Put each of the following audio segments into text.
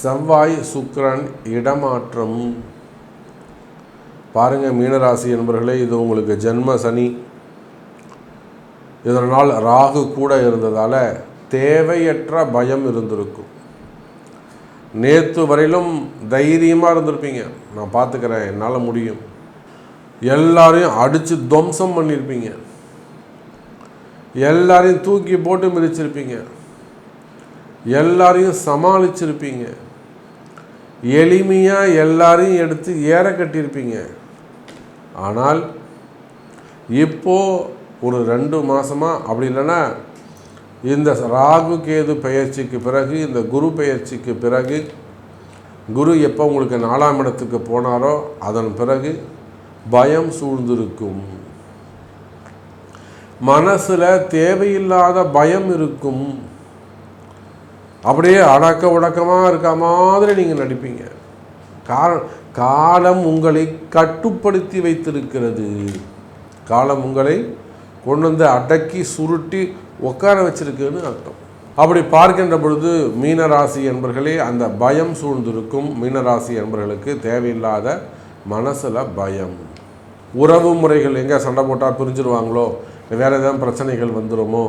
செவ்வாய் சுக்கிரன் இடமாற்றம். பாருங்கள் மீனராசி என்பர்களே இது உங்களுக்கு ஜென்ம சனி. இதனால் ராகு கூட இருந்ததால் தேவையற்ற பயம் இருந்திருக்கும். நேற்று வரையிலும் தைரியமாக இருந்திருப்பீங்க. நான் பார்த்துக்கிறேன் என்னால் முடியும். எல்லாரையும் அடித்து துவம்சம் பண்ணியிருப்பீங்க எல்லாரையும் தூக்கி போட்டு மிதிச்சிருப்பீங்க. எல்லாரையும் சமாளிச்சிருப்பீங்க. எளிமையாக எல்லாரையும் எடுத்து ஏற கட்டியிருப்பீங்க. ஆனால் இப்போ ஒரு ரெண்டு மாதமாக அப்படி இல்லைன்னா இந்த ராகு கேது பயிற்சிக்கு பிறகு இந்த குரு பயிற்சிக்கு பிறகு குரு எப்போ உங்களுக்கு நாலாம் இடத்துக்கு போனாரோ அதன் பிறகு பயம் சூழ்ந்திருக்கும். மனசில் தேவையில்லாத பயம் இருக்கும். அப்படியே அடக்க உடக்கமாக இருக்க மாதிரி நீங்கள் நடிப்பீங்க. காரணம் காலம் உங்களை கட்டுப்படுத்தி வைத்திருக்கிறது. காலம் உங்களை கொண்டு வந்து அடக்கி சுருட்டி உட்கார வச்சிருக்குன்னு அர்த்தம். அப்படி பார்க்கின்ற பொழுது மீனராசி என்பர்களே அந்த பயம் சூழ்ந்திருக்கும் மீனராசி என்பர்களுக்கு தேவையில்லாத மனசில் பயம். உறவு முறைகள் எங்கே சண்டை போட்டால் பிரிஞ்சிருவாங்களோ? வேறு ஏதாவது பிரச்சனைகள் வந்துடுமோ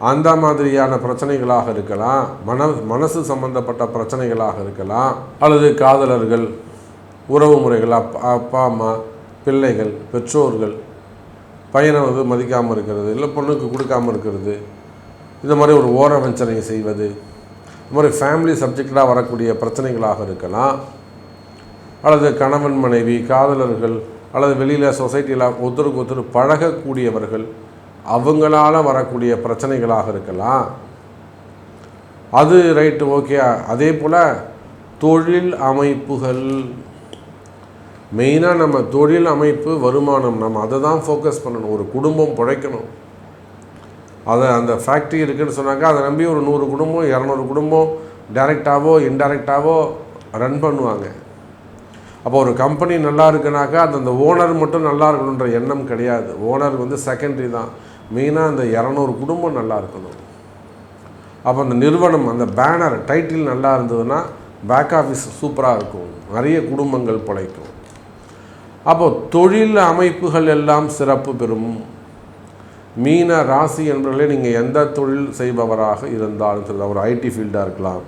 அந்த மாதிரியான பிரச்சனைகளாக இருக்கலாம் மன மனசு சம்பந்தப்பட்ட பிரச்சனைகளாக இருக்கலாம் அல்லது காதலர்கள் உறவு முறைகள் அப்பா அப்பா அம்மா பிள்ளைகள் பெற்றோர்கள் பையனை வந்து மதிக்காமல் இருக்கிறது இல்லை பொண்ணுக்கு கொடுக்காமல் இருக்கிறது இந்த மாதிரி ஒரு ஓர வஞ்சனை செய்வது இந்த மாதிரி ஃபேமிலி சப்ஜெக்டாக வரக்கூடிய பிரச்சனைகளாக இருக்கலாம் அல்லது கணவன் மனைவி காதலர்கள் அல்லது வெளியில் சொசைட்டியில் ஒருத்தருக்கு ஒருத்தர் பழகக்கூடியவர்கள் அவங்களால வரக்கூடிய பிரச்சனைகளாக இருக்கலாம். அது ரைட்டு ஓகே அதே போல் தொழில் அமைப்புகள். மெயினாக நம்ம தொழில் அமைப்பு வருமானம் நம்ம அதை தான் ஃபோக்கஸ் பண்ணணும். ஒரு குடும்பம் பிழைக்கணும். அதை அந்த ஃபேக்ட்ரி இருக்குதுன்னு சொன்னாக்கா அதை நம்பி ஒரு நூறு குடும்பம் இரநூறு குடும்பம் டைரெக்டாகவோ இன்டைரக்டாகவோ ரன் பண்ணுவாங்க. அப்போ ஒரு கம்பெனி நல்லா இருக்குனாக்கா அது அந்த ஓனர் மட்டும் நல்லா இருக்கணுன்ற எண்ணம் கிடையாது. ஓனர் வந்து செகண்டரி தான். மெயினாக அந்த இரநூறு குடும்பம் நல்லா இருக்கணும். அப்போ அந்த நிறுவனம் அந்த பேனர் டைட்டில் நல்லா இருந்ததுன்னா பேக் ஆஃபீஸ் சூப்பராக இருக்கும். நிறைய குடும்பங்கள் பிழைக்கும். அப்போது தொழில் அமைப்புகள் எல்லாம் சிறப்பு பெறும். மீன ராசி என்பவர்களே நீங்கள் எந்த தொழில் செய்பவராக இருந்தாலும் சரி ஒரு ஐடி ஃபீல்டாக இருக்கலாம்.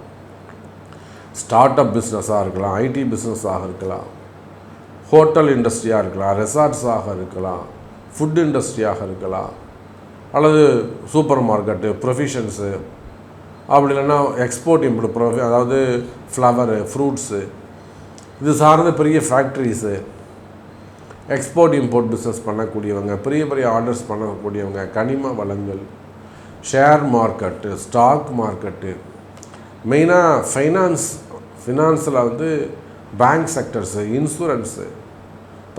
ஸ்டார்ட் அப் பிஸ்னஸாக இருக்கலாம் ஐடி பிஸ்னஸாக இருக்கலாம். ஹோட்டல் இண்டஸ்ட்ரியாக இருக்கலாம் ரெசார்ட்ஸாக இருக்கலாம் ஃபுட் இண்டஸ்ட்ரியாக இருக்கலாம். அல்லது சூப்பர் மார்க்கெட்டு ப்ரொஃபிஷன்ஸு அப்படி இல்லைன்னா எக்ஸ்போர்ட் இம்போர்ட் ப்ரொஃபி அதாவது ஃப்ளவரு ஃப்ரூட்ஸு இது சார்ந்த பெரிய ஃபேக்ட்ரிஸு எக்ஸ்போர்ட் இம்போர்ட் பிஸ்னஸ் பண்ணக்கூடியவங்க பெரிய பெரிய ஆர்டர்ஸ் பண்ணக்கூடியவங்க கனிம வளங்கள் ஷேர் மார்க்கெட்டு ஸ்டாக் மார்க்கெட்டு மெயினாக ஃபைனான்ஸ் ஃபினான்ஸில் வந்து பேங்க் செக்டர்ஸு இன்சூரன்ஸு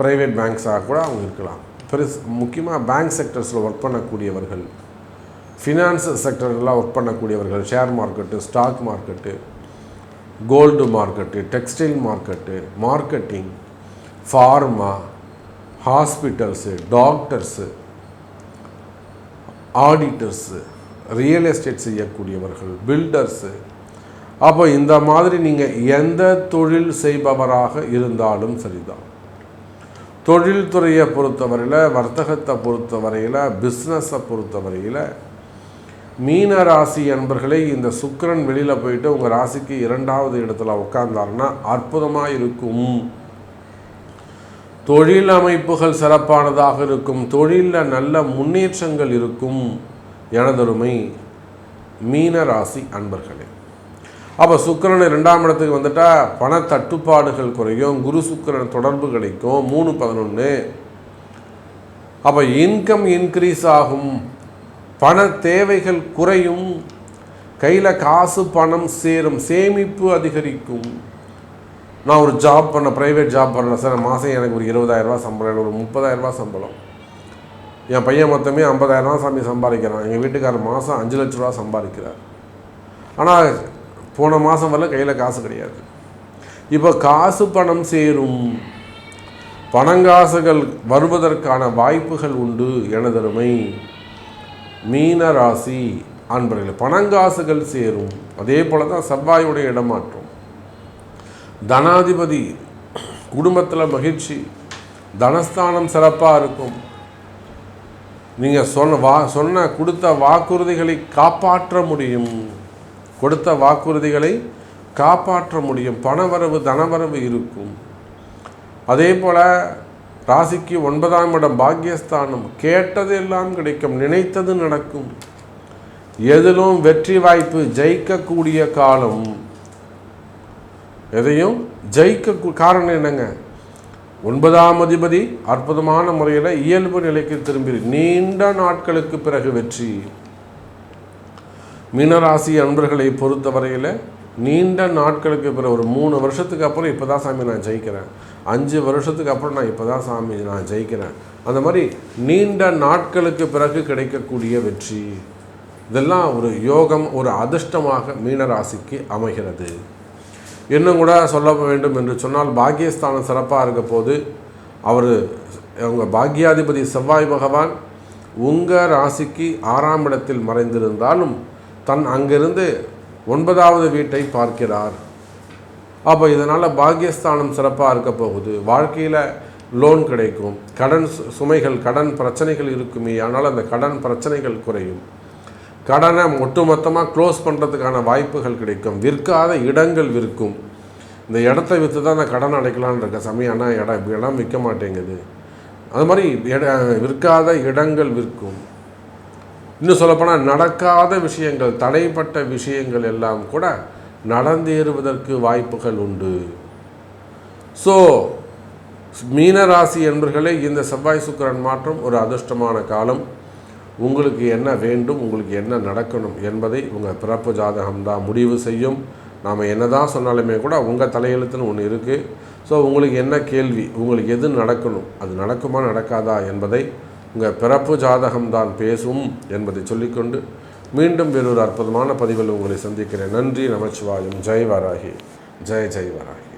ப்ரைவேட் பேங்க்ஸாக கூட அவங்க இருக்கலாம். பெருசு முக்கியமாக பேங்க் செக்டர்ஸில் ஒர்க் பண்ணக்கூடியவர்கள் ஃபினான்ஸ் செக்டர்லாம் work பண்ணக்கூடியவர்கள் share market stock market gold market textile market marketing pharma hospitals doctors auditors real estate செய்யக்கூடியவர்கள் பில்டர்ஸு அப்போ இந்த மாதிரி நீங்கள் எந்த தொழில் செய்பவராக இருந்தாலும் சரிதான். தொழில்துறையை பொறுத்தவரையில் வர்த்தகத்தை பொறுத்தவரையில் பிஸ்னஸை பொறுத்தவரையில் மீன ராசி என்பர்களே இந்த சுக்கரன் வெளியில் போயிட்டு உங்கள் ராசிக்கு இரண்டாவது இடத்துல உட்கார்ந்தாருன்னா அற்புதமாக இருக்கும். தொழில் அமைப்புகள் சிறப்பானதாக இருக்கும். தொழிலில் நல்ல முன்னேற்றங்கள் இருக்கும். எனதொருமை மீன ராசி அன்பர்களே. அப்போ சுக்கரன் ரெண்டாம் இடத்துக்கு வந்துட்டால் பண தட்டுப்பாடுகள் குறையும் குரு சுக்கரன் தொடர்பு கிடைக்கும். மூணு பதினொன்று அப்போ இன்கம் இன்க்ரீஸ் ஆகும். பண தேவைகள் குறையும். கையில் காசு பணம் சேரும். சேமிப்பு அதிகரிக்கும். நான் ஒரு ஜாப் பண்ண ப்ரைவேட் ஜாப் பண்ணேன் சார் மாதம் எனக்கு ஒரு இருபதாயிரரூபா சம்பளம் எனக்கு ஒரு முப்பதாயிரரூபா சம்பளம். என் பையன் மொத்தமே ஐம்பதாயிரரூபா சாமி சம்பாதிக்கிறான். எங்கள் வீட்டுக்காரர் மாதம் அஞ்சு லட்ச ரூபா சம்பாதிக்கிறார். ஆனால் போன மாதம் வரல கையில் காசு கிடையாது. இப்போ காசு பணம் சேரும். பணங்காசுகள் வருவதற்கான வாய்ப்புகள் உண்டு எனதருமை. மீன ராசி அன்பர்களே பணங்காசுகள் சேரும். அதே போல தான் செவ்வாயுடைய இடமாற்றம். தனாதிபதி குடும்பத்தில் மகிழ்ச்சி தனஸ்தானம் சிறப்பாக இருக்கும். நீங்கள் சொன்ன வா சொன்ன கொடுத்த வாக்குறுதிகளை காப்பாற்ற முடியும். கொடுத்த வாக்குறுதிகளை காப்பாற்ற முடியும். பணவரவு தனவரவு இருக்கும். அதே போல் ராசிக்கு ஒன்பதாம் இடம் பாக்கியஸ்தானம். கேட்டது எல்லாம் கிடைக்கும். நினைத்தது நடக்கும். எதிலும் வெற்றி வாய்ப்பு ஜெயிக்கக்கூடிய காலம். எதையும் ஜெயிக்க காரணம் என்னங்க? ஒன்பதாம் அதிபதி அற்புதமான முறையில் இயல்பு நிலைக்கு திரும்பி நீண்ட நாட்களுக்கு பிறகு வெற்றி. மீனராசி அன்பர்களை பொறுத்தவரையில் நீண்ட நாட்களுக்கு பிறகு ஒரு மூணு வருஷத்துக்கு அப்புறம் இப்போ தான் சாமி நான் ஜெயிக்கிறேன். அஞ்சு வருஷத்துக்கு அப்புறம் நான் இப்போ தான் சாமி நான் ஜெயிக்கிறேன். அந்த மாதிரி நீண்ட நாட்களுக்கு பிறகு கிடைக்கக்கூடிய வெற்றி. இதெல்லாம் ஒரு யோகம் ஒரு அதிர்ஷ்டமாக மீனராசிக்கு அமைகிறது. இன்னும் கூட சொல்ல வேண்டும் என்று சொன்னால் பாக்கியஸ்தானம் சிறப்பாக இருக்க போது அவர் உங்கள் பாக்யாதிபதி செவ்வாய் பகவான் உங்கள் ராசிக்கு ஆறாம் இடத்தில் மறைந்திருந்தாலும் தன் அங்கிருந்து ஒன்பதாவது வீட்டை பார்க்கிறார். அப்போ இதனால் பாக்கியஸ்தானம் சிறப்பாக இருக்க போகுது. வாழ்க்கையில் லோன் கிடைக்கும். கடன் சு- சுமைகள் கடன் பிரச்சனைகள் இருக்குமே. ஆனால் அந்த கடன் பிரச்சனைகள் குறையும். கடனை ஒட்டுமொத்தமாக க்ளோஸ் பண்ணுறதுக்கான வாய்ப்புகள் கிடைக்கும். விற்காத இடங்கள் விற்கும். இந்த இடத்த விற்று தான் அந்த கடன் அடைக்கலான்னு இருக்க சமயம் ஆனால் இடம் இடம் விற்க மாட்டேங்குது. அது மாதிரி இட விற்காத இடங்கள் விற்கும். இன்னும் சொல்லப்போனால் நடக்காத விஷயங்கள் தடைப்பட்ட விஷயங்கள் எல்லாம் கூட நடந்தேறுவதற்கு வாய்ப்புகள் உண்டு. ஸோ மீனராசி என்பர்களே இந்த செவ்வாய் சுக்கரன் மாற்றம் ஒரு அதிர்ஷ்டமான காலம். உங்களுக்கு என்ன வேண்டும் உங்களுக்கு என்ன நடக்கணும் என்பதை உங்கள் பிறப்பு ஜாதகம் தான் முடிவு செய்யும். நாம் என்ன தான் சொன்னாலுமே கூட உங்கள் தலையெழுத்துன்னு ஒன்று இருக்குது ஸோ உங்களுக்கு என்ன கேள்வி உங்களுக்கு எது நடக்கணும் அது நடக்குமா நடக்காதா என்பதை உங்கள் பிறப்பு ஜாதகம் தான் பேசும் என்பதை சொல்லிக்கொண்டு மீண்டும் வேறொரு அற்புதமான பதிவில் உங்களை சந்திக்கிறேன். நன்றி நமச்சிவாயம். ஜெய் வராகி ஜெய் ஜெய் வராகி